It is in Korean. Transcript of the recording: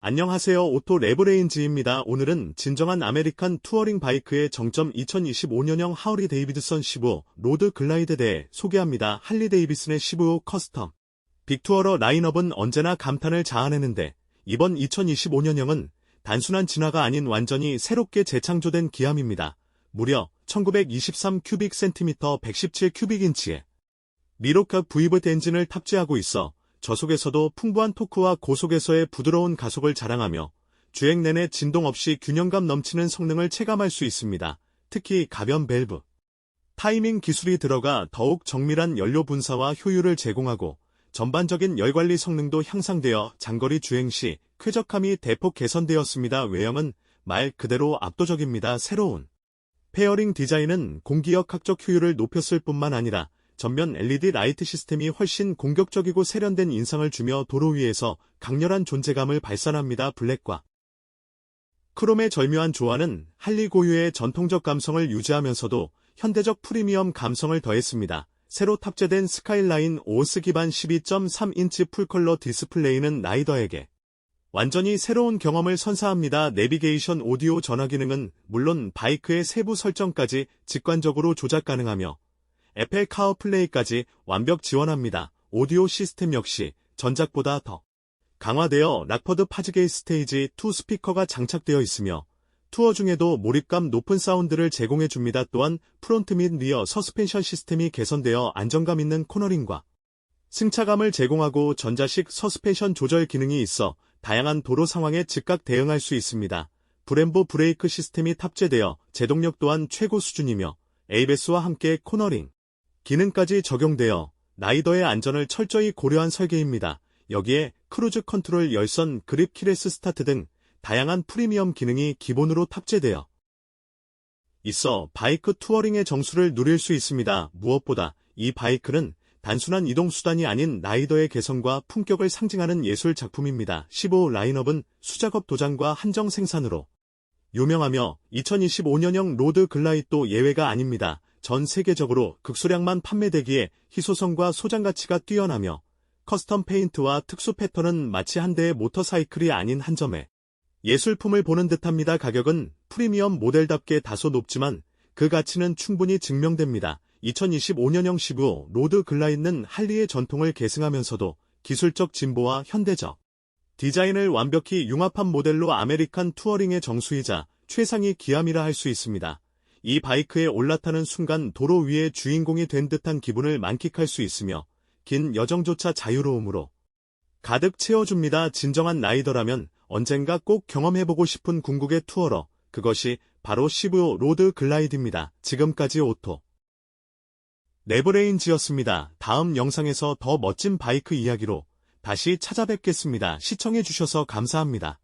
안녕하세요. 오토 레브레인지입니다. 오늘은 진정한 아메리칸 투어링 바이크의 정점 2025년형 하울리 데이비드선 15 로드 글라이드에 대해 소개합니다. 할리 데이비슨의 15 커스텀. 빅투어러 라인업은 언제나 감탄을 자아내는데 이번 2025년형은 단순한 진화가 아닌 완전히 새롭게 재창조된 기함입니다. 무려 1923 큐빅 센티미터 117 큐빅 인치에 미로카 브이브 엔진을 탑재하고 있어 저속에서도 풍부한 토크와 고속에서의 부드러운 가속을 자랑하며 주행 내내 진동 없이 균형감 넘치는 성능을 체감할 수 있습니다. 특히 가변 밸브, 타이밍 기술이 들어가 더욱 정밀한 연료 분사와 효율을 제공하고 전반적인 열관리 성능도 향상되어 장거리 주행 시 쾌적함이 대폭 개선되었습니다. 외형은 말 그대로 압도적입니다. 새로운 페어링 디자인은 공기역 학적 효율을 높였을 뿐만 아니라 전면 LED 라이트 시스템이 훨씬 공격적이고 세련된 인상을 주며 도로 위에서 강렬한 존재감을 발산합니다. 블랙과 크롬의 절묘한 조화는 할리 고유의 전통적 감성을 유지하면서도 현대적 프리미엄 감성을 더했습니다. 새로 탑재된 스카이라인 OS 기반 12.3인치 풀컬러 디스플레이는 라이더에게 완전히 새로운 경험을 선사합니다. 내비게이션 오디오 전화 기능은 물론 바이크의 세부 설정까지 직관적으로 조작 가능하며 애플 카어플레이까지 완벽 지원합니다. 오디오 시스템 역시 전작보다 더 강화되어 락퍼드 파즈게이 스테이지 2 스피커가 장착되어 있으며 투어 중에도 몰입감 높은 사운드를 제공해줍니다. 또한 프론트 및 리어 서스펜션 시스템이 개선되어 안정감 있는 코너링과 승차감을 제공하고 전자식 서스펜션 조절 기능이 있어 다양한 도로 상황에 즉각 대응할 수 있습니다. 브렘보 브레이크 시스템이 탑재되어 제동력 또한 최고 수준이며 ABS와 함께 코너링, 기능까지 적용되어 라이더의 안전을 철저히 고려한 설계입니다. 여기에 크루즈 컨트롤 열선 그립 키레스 스타트 등 다양한 프리미엄 기능이 기본으로 탑재되어 있어 바이크 투어링의 정수를 누릴 수 있습니다. 무엇보다 이 바이크는 단순한 이동수단이 아닌 라이더의 개성과 품격을 상징하는 예술 작품입니다. 15 라인업은 수작업 도장과 한정 생산으로 유명하며 2025년형 로드 글라이도 예외가 아닙니다. 전 세계적으로 극소량만 판매되기에 희소성과 소장 가치가 뛰어나며 커스텀 페인트와 특수 패턴은 마치 한 대의 모터사이클이 아닌 한 점에 예술품을 보는 듯합니다. 가격은 프리미엄 모델답게 다소 높지만 그 가치는 충분히 증명됩니다. 2025년형 15 로드 글라이드는 할리의 전통을 계승하면서도 기술적 진보와 현대적 디자인을 완벽히 융합한 모델로 아메리칸 투어링의 정수이자 최상위 기함이라 할 수 있습니다. 이 바이크에 올라타는 순간 도로 위의 주인공이 된 듯한 기분을 만끽할 수 있으며 긴 여정조차 자유로움으로 가득 채워줍니다. 진정한 라이더라면 언젠가 꼭 경험해보고 싶은 궁극의 투어러 그것이 바로 시브오 로드 글라이드입니다. 지금까지 오토 레브레인지였습니다. 다음 영상에서 더 멋진 바이크 이야기로 다시 찾아뵙겠습니다. 시청해주셔서 감사합니다.